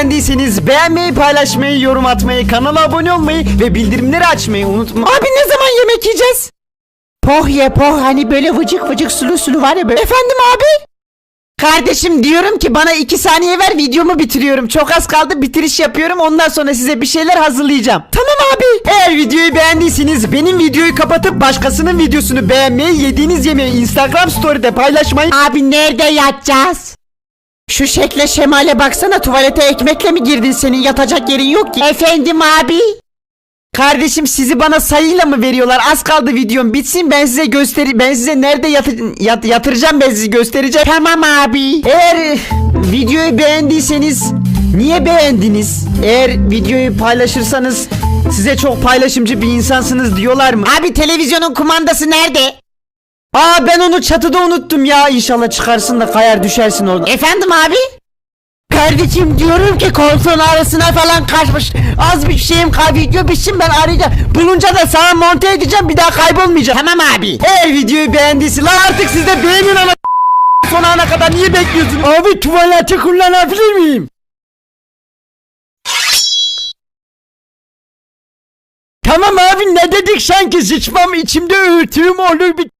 beğendiyseniz beğenmeyi, paylaşmayı, yorum atmayı, kanala abone olmayı ve bildirimleri açmayı unutmayın. Abi ne zaman yemek yiyeceğiz? Poh ye poh hani böyle vıcık vıcık sulu sulu var ya böyle. Efendim abi? Kardeşim diyorum ki bana iki saniye ver videomu bitiriyorum. Çok az kaldı bitiriş yapıyorum. Ondan sonra size bir şeyler hazırlayacağım. Tamam abi. Eğer videoyu beğendiyseniz benim videoyu kapatıp başkasının videosunu beğenmeyi, yediğiniz yemeği Instagram story'de paylaşmayı... Abi nerede yatacağız? Şu şekle şemale baksana tuvalete ekmekle mi girdin senin yatacak yerin yok ki. Efendim abi. Kardeşim sizi bana sayıyla mı veriyorlar? Az kaldı videom bitsin ben size gösteri ben size nerede yatı- yat- yatıracağım ben sizi göstereceğim. Tamam abi. Eğer e, videoyu beğendiyseniz niye beğendiniz? Eğer videoyu paylaşırsanız size çok paylaşımcı bir insansınız diyorlar mı? Abi televizyonun kumandası nerede? Aa ben onu çatıda unuttum ya. İnşallah çıkarsın da kayar düşersin orada. Efendim abi? Kardeşim diyorum ki koltuğun arasına falan kaçmış. Az bir şeyim kay video bitsin ben arayacağım. Bulunca da sana monte edeceğim bir daha kaybolmayacağım. Tamam abi. Eğer videoyu beğendiyse lan artık siz de beğenin ama son ana kadar niye bekliyorsun? Abi tuvaleti kullanabilir miyim? Tamam abi ne dedik sanki sıçmam içimde öğütüğüm olur bir